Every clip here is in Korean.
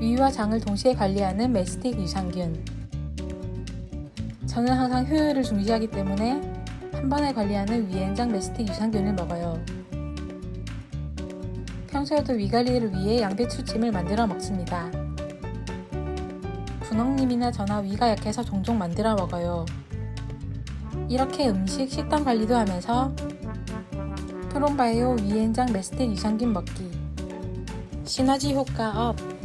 위와 장을 동시에 관리하는 메스틱 유산균. 저는 항상 효율을 중시하기 때문에 한 번에 관리하는 위엔장 메스틱 유산균을 먹어요. 평소에도 위 관리를 위해 양배추찜을 만들어 먹습니다. 분홍님이나 저나 위가 약해서 종종 만들어 먹어요. 이렇게 음식, 식단 관리도 하면서 프롬바이오 위엔장 메스틱 유산균 먹기 시너지 효과 업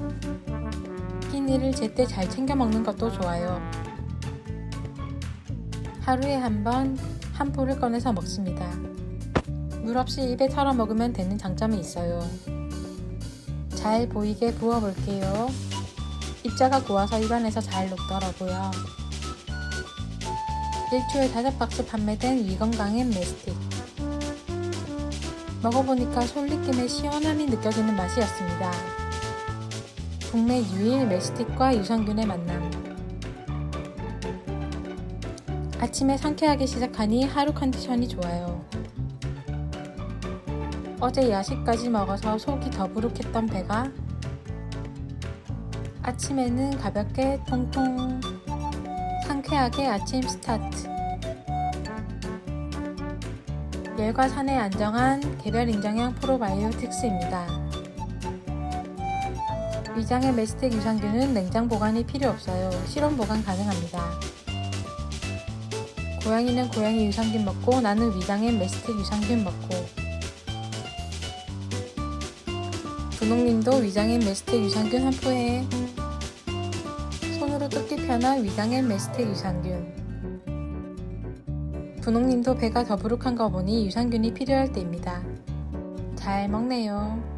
끼니를 제때 잘 챙겨 먹는 것도 좋아요. 하루에 한 번 한 포를 꺼내서 먹습니다. 물 없이 입에 털어 먹으면 되는 장점이 있어요. 잘 보이게 부어 볼게요. 입자가 고와서 입안에서 잘 녹더라고요. 일주일에 다섯 박스 판매된 위건강엔 메스틱. 먹어보니까 솔리김의 시원함이 느껴지는 맛이었습니다. 국내 유일 메스틱과 유산균의 만남. 아침에 상쾌하게 시작하니 하루 컨디션이 좋아요. 어제 야식까지 먹어서 속이 더부룩했던 배가 아침에는 가볍게 통통 상쾌하게 아침 스타트. 열과 산에 안정한 개별 인정형 프로바이오틱스입니다. 위장의 메스틱 유산균은 냉장 보관이 필요 없어요. 실온 보관 가능합니다. 고양이는 고양이 유산균 먹고 나는 위장의 메스틱 유산균 먹고 분홍님도 위장의 메스틱 유산균 한 포에 손으로 뜯기 편한 위장의 메스틱 유산균 분홍님도 배가 더부룩한 거 보니 유산균이 필요할 때입니다. 잘 먹네요.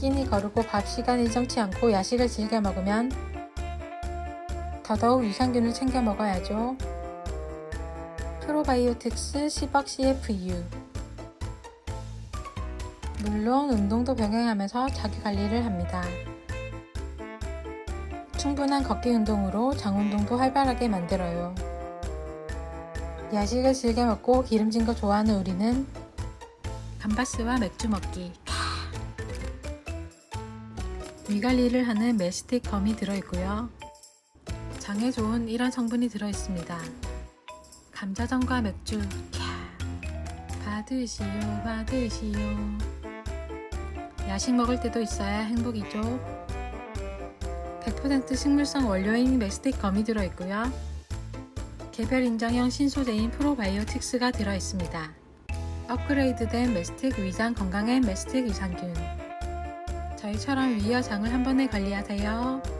끼니 거르고 밥 시간 일정치 않고 야식을 즐겨 먹으면 더더욱 유산균을 챙겨 먹어야죠. 프로바이오틱스 10억 CFU 물론 운동도 병행하면서 자기 관리를 합니다. 충분한 걷기 운동으로 장 운동도 활발하게 만들어요. 야식을 즐겨 먹고 기름진 거 좋아하는 우리는 감바스와 맥주 먹기. 위 관리를 하는 메스틱 검이 들어있고요. 장에 좋은 이런 성분이 들어있습니다. 감자전과 맥주. 캬. 받으시오, 받으시오. 야식 먹을 때도 있어야 행복이죠. 100% 식물성 원료인 메스틱 검이 들어있고요. 개별 인정형 신소재인 프로바이오틱스가 들어있습니다. 업그레이드된 메스틱 위장 건강엔 메스틱 유산균. 저희 처럼 위와 장을 한 번에 관리하세요.